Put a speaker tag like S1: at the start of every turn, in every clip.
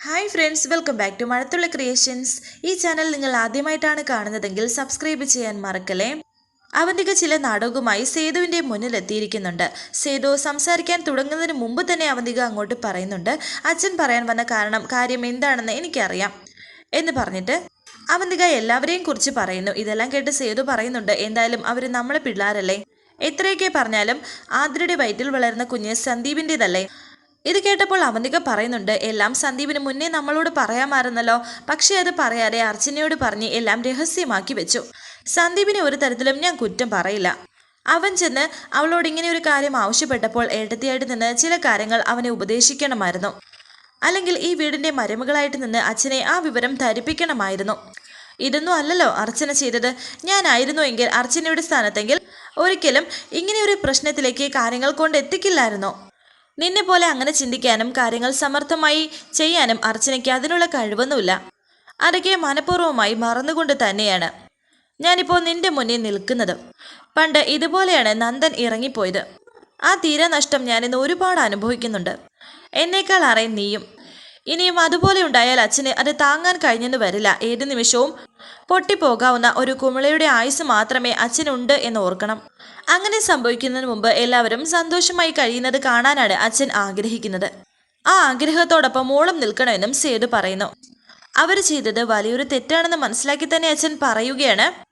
S1: Hi friends welcome back to Mazhathulla creations ഈ channel നിങ്ങൾ ആദ്യമായിട്ടാണ് കാണുന്നതെങ്കിൽ സബ്സ്ക്രൈബ് ചെയ്യാൻ മറക്കല്ലേ? അവന്തിക ചില നാടകവുമായി സേതുവിന്റെ മുന്നിലെത്തിയിരിക്കുന്നുണ്ട് സേതു സംസാരിക്കാൻ തുടങ്ങുന്നതിന് മുമ്പ് തന്നെ അവന്തിക അങ്ങോട്ട് പറയുന്നുണ്ട്. അച്ഛൻ പറയാൻ വന്ന കാരണം കാര്യം എന്താണെന്ന് എനിക്കറിയാം എന്ന് പറഞ്ഞിട്ട് അവന്തിക എല്ലാവരെയും കുറിച്ച് പറയുന്നു. ഇതെല്ലാം കേട്ട് സേതു പറയുന്നുണ്ട് എന്തായാലും അവർ നമ്മളെ പിള്ളാരല്ലേ? എത്രയൊക്കെ പറഞ്ഞാലും ആദ്രയുടെ വയറ്റിൽ വളരുന്ന കുഞ്ഞ് സന്ദീപിന്റെതല്ലേ? ഇത് കേട്ടപ്പോൾ അവന്തിക പറയുന്നുണ്ട് എല്ലാം സന്ദീപിന് മുന്നേ നമ്മളോട് പറയാമായിരുന്നല്ലോ. പക്ഷേ അത് പറയാതെ അർച്ചനയോട് പറഞ്ഞ് എല്ലാം രഹസ്യമാക്കി വെച്ചു. സന്ദീപിനെ ഒരു തരത്തിലും ഞാൻ കുറ്റം പറയില്ല. അവൻ ചെന്ന് അവളോട് ഇങ്ങനെ ഒരു കാര്യം ആവശ്യപ്പെട്ടപ്പോൾ ഏട്ടത്തിയായിട്ട് നിന്ന് ചില കാര്യങ്ങൾ അവനെ ഉപദേശിക്കണമായിരുന്നു. അല്ലെങ്കിൽ ഈ വീടിന്റെ മരുമകളായിട്ട് നിന്ന് അച്ഛനെ ആ വിവരം ധരിപ്പിക്കണമായിരുന്നു. ഇതൊന്നും അല്ലല്ലോ അർച്ചന ചെയ്തത്. ഞാനായിരുന്നു എങ്കിൽ അർച്ചനയുടെ സ്ഥാനത്തെങ്കിൽ ഒരിക്കലും ഇങ്ങനെയൊരു പ്രശ്നത്തിലേക്ക് കാര്യങ്ങൾ കൊണ്ട് എത്തിക്കില്ലായിരുന്നോ? നിന്നെ പോലെ അങ്ങനെ ചിന്തിക്കാനും കാര്യങ്ങൾ സമർത്ഥമായി ചെയ്യാനും അർച്ചനയ്ക്ക് അതിനുള്ള കഴിവൊന്നുമില്ല. അതൊക്കെ മനഃപൂർവമായി മറന്നുകൊണ്ട് തന്നെയാണ് ഞാനിപ്പോൾ നിന്റെ മുന്നിൽ നിൽക്കുന്നത്. പണ്ട് ഇതുപോലെയാണ് നന്ദൻ ഇറങ്ങിപ്പോയത്. ആ തീരനഷ്ടം ഞാനിന്ന് ഒരുപാട് അനുഭവിക്കുന്നുണ്ട്. എന്നേക്കാൾ അറിയാൻ നീയും ഇനിയും അതുപോലെ ഉണ്ടായാൽ അച്ഛന് അത് താങ്ങാൻ കഴിഞ്ഞെന്ന് വരില്ല. ഏത് നിമിഷവും പൊട്ടിപ്പോകാവുന്ന ഒരു കുമിളയുടെ ആയുസ് മാത്രമേ അച്ഛനുണ്ട് എന്ന് ഓർക്കണം. അങ്ങനെ സംഭവിക്കുന്നതിന് മുമ്പ് എല്ലാവരും സന്തോഷമായി കഴിയുന്നത് കാണാനാണ് അച്ഛൻ ആഗ്രഹിക്കുന്നത്. ആ ആഗ്രഹത്തോടൊപ്പം മോളം നിൽക്കണമെന്നും സേതു പറയുന്നു. അവർ ചെയ്തത് വലിയൊരു തെറ്റാണെന്ന് മനസ്സിലാക്കി തന്നെ അച്ഛൻ പറയുകയാണ്.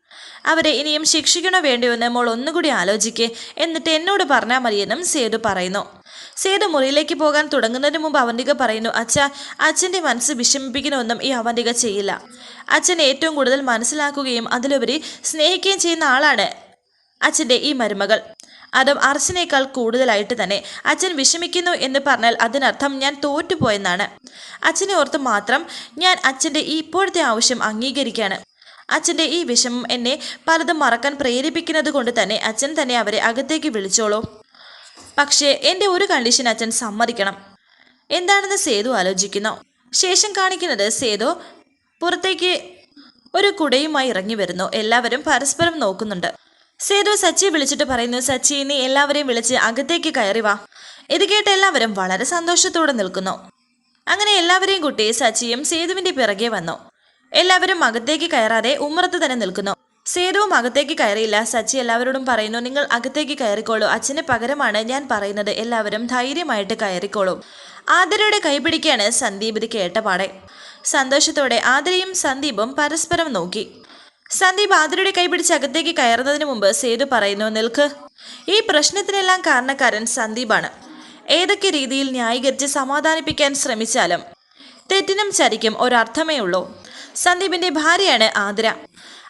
S1: അവരെ ഇനിയും ശിക്ഷിക്കണോ വേണ്ടിയോ എന്ന് മോൾ ഒന്നുകൂടി ആലോചിക്കേ. എന്നിട്ട് എന്നോട് പറഞ്ഞാൽ മതിയെന്നും സേതു പറയുന്നു. സേതു മുറിയിലേക്ക് പോകാൻ തുടങ്ങുന്നതിന് മുമ്പ് അവന്തിക പറയുന്നു അച്ഛ അച്ഛന്റെ മനസ്സ് വിഷമിപ്പിക്കണമെന്നും ഈ അവന്തിക ചെയ്യില്ല. അച്ഛൻ ഏറ്റവും കൂടുതൽ മനസ്സിലാക്കുകയും അതിലുപരി സ്നേഹിക്കുകയും ചെയ്യുന്ന ആളാണ് അച്ഛന്റെ ഈ മരുമകൾ. അതും അർച്ചനേക്കാൾ കൂടുതലായിട്ട് തന്നെ. അച്ഛൻ വിഷമിക്കുന്നു എന്ന് പറഞ്ഞാൽ അതിനർത്ഥം ഞാൻ തോറ്റുപോയെന്നാണ്. അച്ഛനെ ഓർത്ത് മാത്രം ഞാൻ അച്ഛന്റെ ഈ ഇപ്പോഴത്തെ ആവശ്യം അംഗീകരിക്കുകയാണ്. അച്ഛന്റെ ഈ വിഷമം എന്നെ പലതും മറക്കാൻ പ്രേരിപ്പിക്കുന്നത് കൊണ്ട് തന്നെ അച്ഛൻ തന്നെ അവരെ അകത്തേക്ക് വിളിച്ചോളൂ. പക്ഷേ എന്റെ ഒരു കണ്ടീഷൻ അച്ഛൻ സമ്മതിക്കണം. എന്താണെന്ന് സേതു ആലോചിക്കുന്നു. ശേഷം കാണിക്കുന്നത് സേതു പുറത്തേക്ക് ഒരു കുടയുമായി ഇറങ്ങി വരുന്നു. എല്ലാവരും പരസ്പരം നോക്കുന്നുണ്ട്. സേതു സച്ചി വിളിച്ചിട്ട് പറയുന്നു സച്ചി നീ എല്ലാവരെയും വിളിച്ച് അകത്തേക്ക് കയറി വാ. ഇത് കേട്ട് എല്ലാവരും വളരെ സന്തോഷത്തോടെ നിൽക്കുന്നു. അങ്ങനെ എല്ലാവരെയും കൂട്ടി സച്ചിയും സേതുവിന്റെ പിറകെ വന്നു. എല്ലാവരും അകത്തേക്ക് കയറാതെ ഉമ്മറത്ത് തന്നെ നിൽക്കുന്നു. സേതുവും അകത്തേക്ക് കയറിയില്ല. സച്ചി എല്ലാവരോടും പറയുന്നു നിങ്ങൾ അകത്തേക്ക് കയറിക്കോളൂ. അച്ഛന് പകരമാണ് ഞാൻ പറയുന്നത്. എല്ലാവരും ധൈര്യമായിട്ട് കയറിക്കോളൂ. ആതിരയുടെ കൈപിടിക്കാണ് സന്ദീപ് ഇത് കേട്ട പാടെ. സന്തോഷത്തോടെ ആതിരയും സന്ദീപും പരസ്പരം നോക്കി. സന്ദീപ് ആതിരയുടെ കൈപിടിച്ച് അകത്തേക്ക് കയറുന്നതിന് മുമ്പ് സേതു പറയുന്നു നിൽക്ക്. ഈ പ്രശ്നത്തിനെല്ലാം കാരണക്കാരൻ സന്ദീപാണ്. ഏതൊക്കെ രീതിയിൽ ന്യായീകരിച്ച് സമാധാനിപ്പിക്കാൻ ശ്രമിച്ചാലും തെറ്റിനും ചരിക്കും ഒരർത്ഥമേ ഉള്ളൂ. സന്ദീപിന്റെ ഭാര്യയാണ് ആതിര.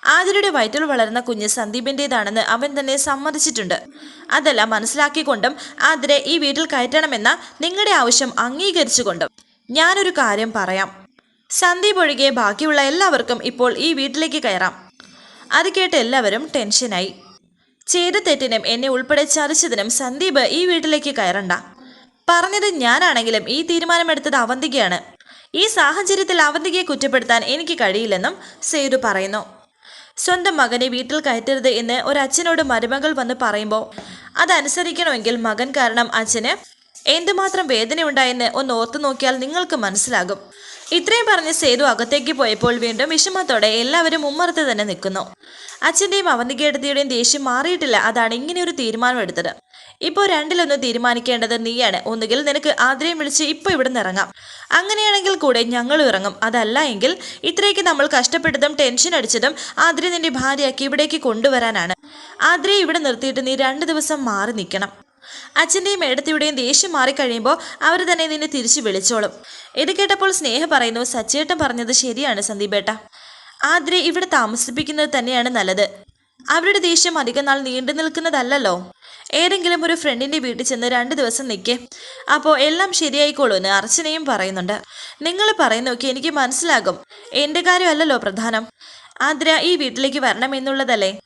S1: ആതിരയുടെ വയറ്റിൽ വളർന്ന കുഞ്ഞ് സന്ദീപിന്റെതാണെന്ന് അവൻ തന്നെ സമ്മതിച്ചിട്ടുണ്ട്. അതെല്ലാം മനസ്സിലാക്കിക്കൊണ്ടും ആതിര ഈ വീട്ടിൽ കയറ്റണമെന്ന നിങ്ങളുടെ ആവശ്യം അംഗീകരിച്ചുകൊണ്ടും ഞാനൊരു കാര്യം പറയാം. സന്ദീപ് ഒഴികെ ബാക്കിയുള്ള എല്ലാവർക്കും ഇപ്പോൾ ഈ വീട്ടിലേക്ക് കയറാം. അത് കേട്ട് എല്ലാവരും ടെൻഷനായി. ചെയ്ത തെറ്റിനും എന്നെ ഉൾപ്പെടെ ചതിച്ചതിനും സന്ദീപ് ഈ വീട്ടിലേക്ക് കയറണ്ട. പറഞ്ഞത് ഞാനാണെങ്കിലും ഈ തീരുമാനമെടുത്തത് അവന്തികയാണ്. ഈ സാഹചര്യത്തിൽ അവന്തികയെ കുറ്റപ്പെടുത്താൻ എനിക്ക് കഴിയില്ലെന്നും സേതു പറയുന്നു. സ്വന്തം മകനെ വീട്ടിൽ കയറ്റരുത് എന്ന് ഒരച്ഛനോട് മരുമകൾ വന്ന് പറയുമ്പോൾ അതനുസരിക്കണമെങ്കിൽ മകൻ കാരണം അച്ഛന് എന്തുമാത്രം വേദനയുണ്ടായെന്ന് ഒന്ന് ഓർത്തു നോക്കിയാൽ നിങ്ങൾക്ക് മനസ്സിലാകും. ഇത്രയും പറഞ്ഞ് സേതു അകത്തേക്ക് പോയപ്പോൾ വീണ്ടും വിഷമത്തോടെ എല്ലാവരും ഉമ്മറത്ത് തന്നെ നിൽക്കുന്നു. അച്ഛന്റെയും അവന്തികേടത്തിയുടെയും ദേഷ്യം മാറിയിട്ടില്ല. അതാണ് ഇങ്ങനെയൊരു തീരുമാനമെടുത്തത്. ഇപ്പോൾ രണ്ടിലൊന്ന് തീരുമാനിക്കേണ്ടത് നീയാണ്. ഒന്നുകിൽ നിനക്ക് ആദ്രയും വിളിച്ച് ഇപ്പോൾ ഇവിടെ നിന്ന് ഇറങ്ങാം. അങ്ങനെയാണെങ്കിൽ കൂടെ ഞങ്ങളും ഇറങ്ങും. അതല്ല എങ്കിൽ ഇത്രയ്ക്ക് നമ്മൾ കഷ്ടപ്പെട്ടതും ടെൻഷൻ അടിച്ചതും ആദ്രയെ നിന്റെ ഭാര്യയാക്കി ഇവിടേക്ക് കൊണ്ടുവരാനാണ്. ആദ്രയെ ഇവിടെ നിർത്തിയിട്ട് നീ രണ്ട് ദിവസം മാറി നിൽക്കണം. അച്ഛന്റെയും എടത്തിയുടെയും ദേഷ്യം മാറിക്കഴിയുമ്പോൾ അവർ തന്നെ നിന്നെ തിരിച്ചു വിളിച്ചോളും. ഇത് കേട്ടപ്പോൾ സ്നേഹ പറയുന്നു സച്ചേട്ടൻ പറഞ്ഞത് ശരിയാണ് സന്ദീപേട്ട. ആദ്രെ ഇവിടെ താമസിപ്പിക്കുന്നത് തന്നെയാണ് നല്ലത്. അവരുടെ ദേഷ്യം അധികം നാൾ നീണ്ടു നിൽക്കുന്നതല്ലല്ലോ ഏതെങ്കിലും ഒരു ഫ്രണ്ടിന്റെ വീട്ടിൽ ചെന്ന് രണ്ട് ദിവസം നിൽക്കേ അപ്പോൾ എല്ലാം ശരിയായിക്കോളൂ എന്ന് അർച്ചനയും പറയുന്നുണ്ട്. നിങ്ങൾ പറയുന്നൊക്കെ എനിക്ക് മനസ്സിലാകും. എന്റെ കാര്യമല്ലല്ലോ പ്രധാനം. ആദ്ര ഈ വീട്ടിലേക്ക് വരണമെന്നുള്ളതല്ലേ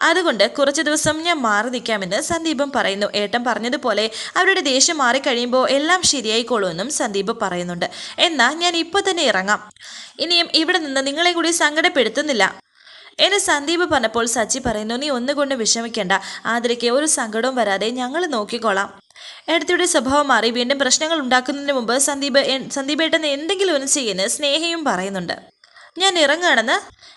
S1: അതുകൊണ്ട് കുറച്ച് ദിവസം ഞാൻ മാറി നിൽക്കാമെന്ന് സന്ദീപം പറയുന്നു. ഏട്ടൻ പറഞ്ഞതുപോലെ അവരുടെ ദേഷ്യം മാറിക്കഴിയുമ്പോൾ എല്ലാം ശരിയായിക്കോളുമെന്നും സന്ദീപ് പറയുന്നുണ്ട്. എന്നാൽ ഞാൻ ഇപ്പോൾ തന്നെ ഇറങ്ങാം. ഇനിയും ഇവിടെ നിന്ന് നിങ്ങളെ കൂടി സങ്കടപ്പെടുത്തുന്നില്ല. എന്നെ സന്ദീപ് പറഞ്ഞപ്പോൾ സച്ചി പറയുന്നു നീ ഒന്നുകൊണ്ട് വിഷമിക്കേണ്ട. ആതിരയ്ക്ക് ഒരു സങ്കടവും വരാതെ ഞങ്ങൾ നോക്കിക്കോളാം. എടുത്തിയുടെ സ്വഭാവം മാറി വീണ്ടും പ്രശ്നങ്ങൾ ഉണ്ടാക്കുന്നതിന് മുമ്പ് സന്ദീപ് സന്ദീപ് സന്ദീപേട്ടൻ എന്തെങ്കിലും ഒന്ന് ചെയ്യുന്ന സ്നേഹയും പറയുന്നുണ്ട്. ഞാൻ ഇറങ്ങുകയാണെന്ന്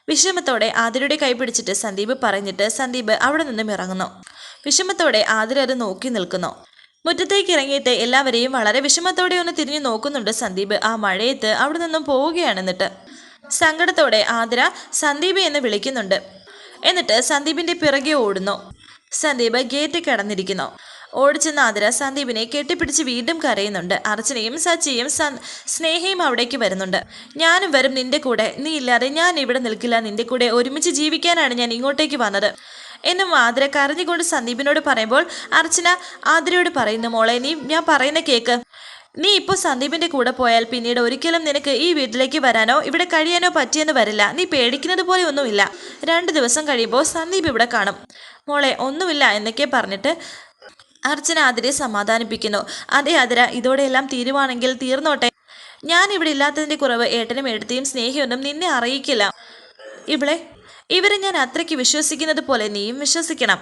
S1: വിഷമത്തോടെ ആതിരയുടെ കൈ പിടിച്ചിട്ട് സന്ദീപ് പറഞ്ഞിട്ട് സന്ദീപ് അവിടെ നിന്നും ഇറങ്ങുന്നു. വിഷമത്തോടെ ആതിര അത് നോക്കി നിൽക്കുന്നു. മുറ്റത്തേക്ക് ഇറങ്ങിയിട്ട് എല്ലാവരെയും വളരെ വിഷമത്തോടെ ഒന്ന് തിരിഞ്ഞു നോക്കുന്നുണ്ട് സന്ദീപ്. ആ മഴയത്ത് അവിടെ നിന്നും പോവുകയാണ് എന്നിട്ട് സങ്കടത്തോടെ ആതിര സന്ദീപ് എന്ന് വിളിക്കുന്നുണ്ട്. എന്നിട്ട് സന്ദീപിന്റെ പിറകെ ഓടുന്നു. സന്ദീപ് ഗേറ്റ് കടന്നിരിക്കുന്നു. ഓടിച്ചെന്ന ആതിര സന്ദീപിനെ കെട്ടിപ്പിടിച്ച് വീണ്ടും കരയുന്നുണ്ട്. അർച്ചനയും സച്ചിയും സ്നേഹയും അവിടേക്ക് വരുന്നുണ്ട്. ഞാനും വരും നിന്റെ കൂടെ. നീ ഇല്ലാതെ ഞാൻ ഇവിടെ നിൽക്കില്ല. നിന്റെ കൂടെ ഒരുമിച്ച് ജീവിക്കാനാണ് ഞാൻ ഇങ്ങോട്ടേക്ക് വന്നത്. എന്നും ആതിര കരഞ്ഞുകൊണ്ട് സന്ദീപിനോട് പറയുമ്പോൾ അർച്ചന ആതിരയോട് പറയുന്നു മോളെ നീ ഞാൻ പറയുന്ന കേക്ക്. നീ ഇപ്പോൾ സന്ദീപിന്റെ കൂടെ പോയാൽ പിന്നീട് ഒരിക്കലും നിനക്ക് ഈ വീട്ടിലേക്ക് വരാനോ ഇവിടെ കഴിയാനോ പറ്റിയെന്ന് വരില്ല. നീ പേടിക്കുന്നത് പോലെ ഒന്നുമില്ല. രണ്ട് ദിവസം കഴിയുമ്പോൾ സന്ദീപ് ഇവിടെ കാണും. മോളെ ഒന്നുമില്ല എന്നൊക്കെ പറഞ്ഞിട്ട് അർച്ചന അതിരെ സമാധാനിപ്പിക്കുന്നു. അതെ അതിര ഇതോടെയെല്ലാം തീരുവാണെങ്കിൽ തീർന്നോട്ടെ. ഞാൻ ഇവിടെ ഇല്ലാത്തതിന്റെ കുറവ് ഏട്ടനും ഏട്ടത്തെയും സ്നേഹിയൊന്നും നിന്നെ അറിയിക്കില്ല. ഇവിടെ ഇവരെ ഞാൻ അത്രയ്ക്ക് വിശ്വസിക്കുന്നത് പോലെ നീയും വിശ്വസിക്കണം.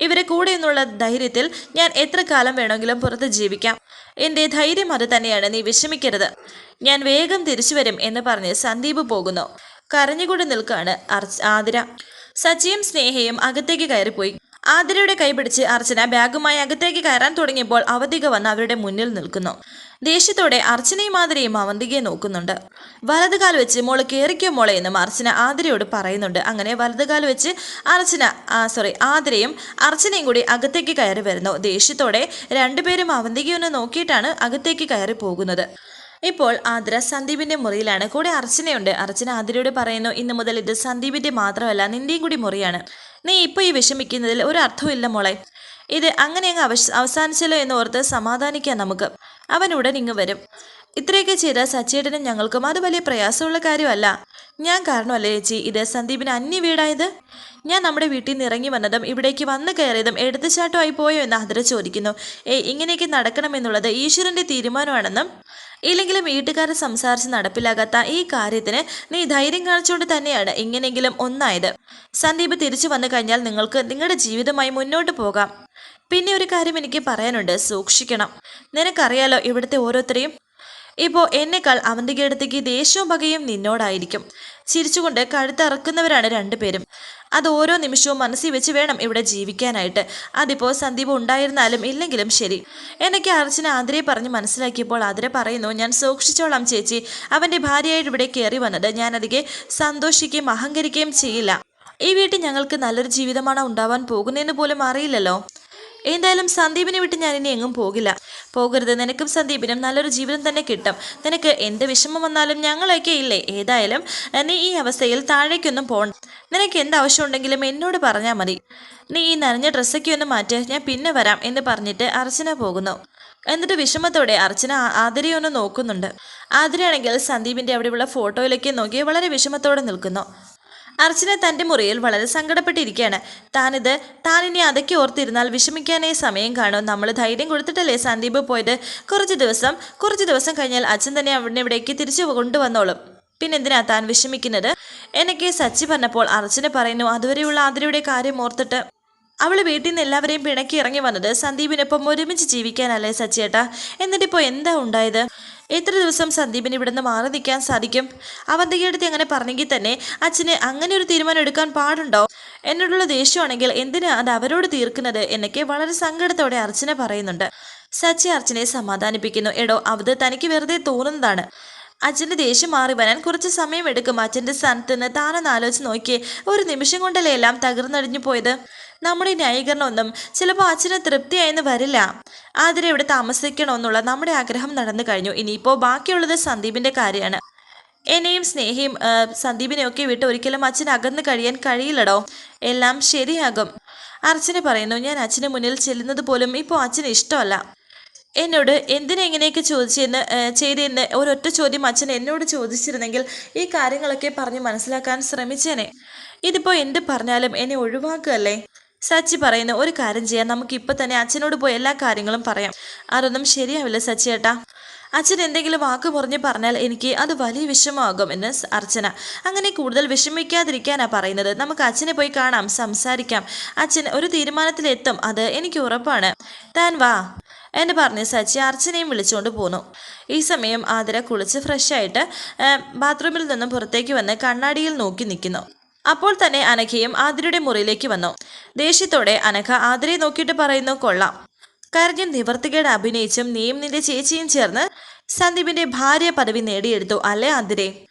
S1: ഇവരെ കൂടെ ധൈര്യത്തിൽ ഞാൻ എത്ര കാലം വേണമെങ്കിലും പുറത്ത് ജീവിക്കാം. എന്റെ ധൈര്യം അത് തന്നെയാണ് നീ വിഷമിക്കരുത്. ഞാൻ വേഗം തിരിച്ചു വരും എന്ന് പറഞ്ഞ് സന്ദീപ് പോകുന്നു. കരഞ്ഞുകൊണ്ട് അർച്ച ആതിര. സച്ചിയും സ്നേഹയും അകത്തേക്ക് കയറിപ്പോയി. ആതിരയുടെ കൈപിടിച്ച് അർച്ചന ബാഗുമായി അകത്തേക്ക് കയറാൻ തുടങ്ങിയപ്പോൾ അവധിക വന്ന് അവരുടെ മുന്നിൽ നിൽക്കുന്നു. ദേഷ്യത്തോടെ അർച്ചനയും ആതിരയും അവന്തികയെ നോക്കുന്നുണ്ട്. വലതുകാൽ വെച്ച് മോൾ കയറിക്കോ മോളെ എന്നും അർച്ചന ആതിരയോട് പറയുന്നുണ്ട്. അങ്ങനെ വലതുകാൽ വെച്ച് അർച്ചന സോറി ആതിരയും അർച്ചനയും കൂടി അകത്തേക്ക് കയറി വരുന്നു. ദേഷ്യത്തോടെ രണ്ടുപേരും അവന്തികയൊന്ന് നോക്കിയിട്ടാണ് അകത്തേക്ക് കയറി പോകുന്നത്. ഇപ്പോൾ ആതിര സന്ദീപിന്റെ മുറിയിലാണ്. കൂടെ അർച്ചനയുണ്ട്. അർച്ചന ആതിരയോട് പറയുന്നു ഇന്നു മുതൽ ഇത് സന്ദീപിന്റെ മാത്രമല്ല നിന്റെയും കൂടി മുറിയാണ്. നീ ഇപ്പോൾ ഈ വിഷമിക്കുന്നതിൽ ഒരു അർത്ഥമില്ല മോളെ. ഇത് അങ്ങനെ അങ്ങ് അവസാനിച്ചല്ലോ എന്ന് ഓർത്ത് സമാധാനിക്കാം നമുക്ക്. അവൻ ഉടൻ ഇങ്ങ് വരും. ഇത്രയൊക്കെ ചെയ്ത സച്ചേട്ടനും ഞങ്ങൾക്കും അത് വലിയ പ്രയാസമുള്ള കാര്യമല്ല. ഞാൻ കാരണമല്ലേ ചേച്ചി ഇത് സന്ദീപിന് അന്യ വീടായത്? ഞാൻ നമ്മുടെ വീട്ടിൽ നിന്ന് ഇറങ്ങി വന്നതും ഇവിടേക്ക് വന്നു കയറിയതും എടുത്തുചാട്ടമായി പോയോ എന്ന് അതിരെ ചോദിക്കുന്നു. ഏയ് ഇങ്ങനെയൊക്കെ നടക്കണമെന്നുള്ളത് ഈശ്വരന്റെ തീരുമാനമാണെന്നും ഇല്ലെങ്കിലും വീട്ടുകാരെ സംസാരിച്ച് നടപ്പിലാകാത്ത ഈ കാര്യത്തിന് നീ ധൈര്യം കാണിച്ചുകൊണ്ട് തന്നെയാണ് ഇങ്ങനെയെങ്കിലും ഒന്നായത്. സന്ദീപ് തിരിച്ചു വന്നു കഴിഞ്ഞാൽ നിങ്ങൾക്ക് നിങ്ങളുടെ ജീവിതമായി മുന്നോട്ട് പോകാം. പിന്നെ ഒരു കാര്യം എനിക്ക് പറയാനുണ്ട്. സൂക്ഷിക്കണം. നിനക്കറിയാലോ ഇവിടുത്തെ ഓരോരുത്തരെയും ഇപ്പോൾ എന്നെക്കാൾ അവന്റെ അടുത്തേക്ക് ദേഷ്യവും പകയും നിന്നോടായിരിക്കും. ചിരിച്ചുകൊണ്ട് കഴുത്തിറക്കുന്നവരാണ് രണ്ടുപേരും. അത് ഓരോ നിമിഷവും മനസ്സിൽ വെച്ച് വേണം ഇവിടെ ജീവിക്കാനായിട്ട്. അതിപ്പോൾ സന്ദീപ് ഉണ്ടായിരുന്നാലും ഇല്ലെങ്കിലും ശരി. എന്നൊക്കെ അർച്ചന ആതിരയെ പറഞ്ഞ് മനസ്സിലാക്കിയപ്പോൾ ആതിര പറയുന്നു ഞാൻ സൂക്ഷിച്ചോളാം ചേച്ചി. അവന്റെ ഭാര്യയായിട്ട് ഇവിടെ കയറി വന്നത് ഞാനതികെ സന്തോഷിക്കുകയും അഹങ്കരിക്കുകയും ചെയ്യില്ല. ഈ വീട്ടിൽ ഞങ്ങൾക്ക് നല്ലൊരു ജീവിതമാണ് ഉണ്ടാവാൻ പോകുന്നതെന്ന് പോലും അറിയില്ലല്ലോ. എന്തായാലും സന്ദീപിനെ വിട്ട് ഞാൻ ഇനി എങ്ങും പോകില്ല. പോകരുത്. നിനക്കും സന്ദീപിനും നല്ലൊരു ജീവിതം തന്നെ കിട്ടും. നിനക്ക് എന്ത് വിഷമം വന്നാലും ഞങ്ങളൊക്കെ ഇല്ലേ? ഏതായാലും നീ ഈ അവസ്ഥയിൽ താഴേക്കൊന്നും പോകണം നിനക്ക് എന്ത് ആവശ്യമുണ്ടെങ്കിലും എന്നോട് പറഞ്ഞാൽ മതി. നീ ഈ നനഞ്ഞ ഡ്രസ്സൊക്കെ ഒന്ന് മാറ്റി. ഞാൻ പിന്നെ വരാം എന്ന് പറഞ്ഞിട്ട് അർച്ചന പോകുന്നു. എന്നിട്ട് വിഷമത്തോടെ അർച്ചന ആതിരയൊന്ന് നോക്കുന്നുണ്ട്. ആതിരയാണെങ്കിൽ സന്ദീപിന്റെ അവിടെയുള്ള ഫോട്ടോയിലേക്ക് നോക്കി വളരെ വിഷമത്തോടെ നിൽക്കുന്നു. അർച്ചന തന്റെ മുറിയിൽ വളരെ സങ്കടപ്പെട്ടിരിക്കുകയാണ് താനിത് താനിനി അതൊക്കെ ഓർത്തിരുന്നാൽ വിഷമിക്കാനേ സമയം കാണും. നമ്മൾ ധൈര്യം കൊടുത്തിട്ടല്ലേ സന്ദീപ് പോയത്? കുറച്ച് ദിവസം കുറച്ച് ദിവസം കഴിഞ്ഞാൽ അച്ഛൻ തന്നെ അവിടെ ഇവിടേക്ക് തിരിച്ചു കൊണ്ടുവന്നോളും. പിന്നെന്തിനാ താൻ വിഷമിക്കുന്നത്? എനിക്ക് സച്ചി പറഞ്ഞപ്പോൾ അർച്ചന പറയുന്നു അതുവരെയുള്ള ആതിരയുടെ കാര്യം ഓർത്തിട്ട് അവൾ വീട്ടിൽ നിന്ന് എല്ലാവരെയും പിണക്കി ഇറങ്ങി വന്നത് സന്ദീപിനൊപ്പം ഒരുമിച്ച് ജീവിക്കാനല്ലേ സച്ചിയേട്ടാ. എന്നിട്ടിപ്പോൾ എന്താ ഉണ്ടായത്? എത്ര ദിവസം സന്ദീപിന് ഇവിടുന്ന് മാറി നിൽക്കാൻ സാധിക്കും? അവന്തികയെടുത്ത് അങ്ങനെ പറഞ്ഞെങ്കിൽ തന്നെ അച്ഛന് അങ്ങനെ ഒരു തീരുമാനം എടുക്കാൻ പാടുണ്ടോ? എന്നോടുള്ള ദേഷ്യമാണെങ്കിൽ എന്തിനാ അത് അവരോട് തീർക്കുന്നത് എന്നൊക്കെ വളരെ സങ്കടത്തോടെ അർച്ചന പറയുന്നുണ്ട്. സച്ചി അർച്ചനയെ സമാധാനിപ്പിക്കുന്നു. എടോ അത് തനിക്ക് വെറുതെ തോന്നുന്നതാണ്. അച്ഛന്റെ ദേഷ്യം മാറി വരാൻ കുറച്ച് സമയം എടുക്കും അച്ഛന്റെ സ്ഥാനത്ത് നിന്ന് താനൊന്ന് ആലോചിച്ച് നോക്കിയേ. ഒരു നിമിഷം കൊണ്ടല്ലേ എല്ലാം തകർന്നടിഞ്ഞു പോയത്? നമ്മുടെ ന്യായീകരണമൊന്നും ചിലപ്പോൾ അച്ഛന് തൃപ്തിയായെന്ന് വരില്ല. ആതിരെ ഇവിടെ താമസിക്കണമെന്നുള്ള നമ്മുടെ ആഗ്രഹം നടന്നു കഴിഞ്ഞു. ഇനിയിപ്പോൾ ബാക്കിയുള്ളത് സന്ദീപിന്റെ കാര്യമാണ്. എന്നെയും സ്നേഹയും സന്ദീപിനെയൊക്കെ വിട്ട് ഒരിക്കലും അച്ഛൻ അകന്ന് കഴിയാൻ കഴിയില്ലടോ. എല്ലാം ശരിയാകും. അർച്ചന പറയുന്നു ഞാൻ അച്ഛന് മുന്നിൽ ചെല്ലുന്നത് പോലും ഇപ്പോൾ അച്ഛന് ഇഷ്ടമല്ല. എന്നോട് എന്തിനെ എങ്ങനെയൊക്കെ ചോദിച്ചെന്ന് ചെയ്തെന്ന് ഒരൊറ്റ ചോദ്യം അച്ഛൻ എന്നോട് ചോദിച്ചിരുന്നെങ്കിൽ ഈ കാര്യങ്ങളൊക്കെ പറഞ്ഞ് മനസ്സിലാക്കാൻ ശ്രമിച്ചേനെ. ഇതിപ്പോൾ എന്ത് പറഞ്ഞാലും എന്നെ ഒഴിവാക്കുകയല്ലേ? സച്ചി പറയുന്ന ഒരു കാര്യം ചെയ്യാം നമുക്ക് ഇപ്പം തന്നെ അച്ഛനോട് പോയി എല്ലാ കാര്യങ്ങളും പറയാം. അതൊന്നും ശരിയാവില്ല സച്ചി ഏട്ടാ. അച്ഛൻ എന്തെങ്കിലും വാക്ക് മുറിഞ്ഞ് പറഞ്ഞാൽ എനിക്ക് അത് വലിയ വിഷമമാകും എന്ന് അർച്ചന. അങ്ങനെ കൂടുതൽ വിഷമിക്കാതിരിക്കാനാ പറയുന്നത്. നമുക്ക് അച്ഛനെ പോയി കാണാം സംസാരിക്കാം. അച്ഛൻ ഒരു തീരുമാനത്തിലെത്തും അത് എനിക്ക് ഉറപ്പാണ്. താൻ വാ എന്ന് പറഞ്ഞ് സച്ചി അർച്ചനയും വിളിച്ചുകൊണ്ട് പോന്നു. ഈ സമയം ആതിര കുളിച്ച് ഫ്രഷായിട്ട് ബാത്റൂമിൽ നിന്നും പുറത്തേക്ക് വന്ന് കണ്ണാടിയിൽ നോക്കി നിൽക്കുന്നു അപ്പോൾ തന്നെ അനഘയും ആതിരയുടെ മുറിയിലേക്ക് വന്നു. ദേഷ്യത്തോടെ അനഘ ആതിരയെ നോക്കിയിട്ട് പറയുന്നു കൊള്ളാം. കരഞ്ഞും നിവർത്തികേട് അഭിനയിച്ചും നീയും നിന്റെ ചേച്ചിയും ചേർന്ന് സന്ദീപിന്റെ ഭാര്യ പദവി നേടിയെടുത്തു അല്ലേ ആതിരെ?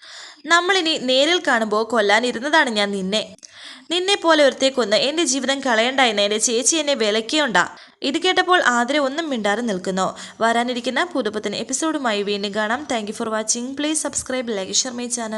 S1: നമ്മളിനി നേരിൽ കാണുമ്പോൾ കൊല്ലാനിരുന്നതാണ് ഞാൻ നിന്നെ. നിന്നെ പോലെ ഒരുത്തെ കൊന്ന് എന്റെ ജീവിതം കളയണ്ടായെന്ന് എന്റെ ചേച്ചി എന്നെ വിലക്കിയുണ്ടാ. ഇത് കേട്ടപ്പോൾ ആതിര ഒന്നും മിണ്ടാതെ നിൽക്കുന്നു. വരാനിരിക്കുന്ന പുതുപുത്തൻ എപ്പിസോഡുമായി വീണ്ടും കാണാം. Thank for watching please subscribe like share my channel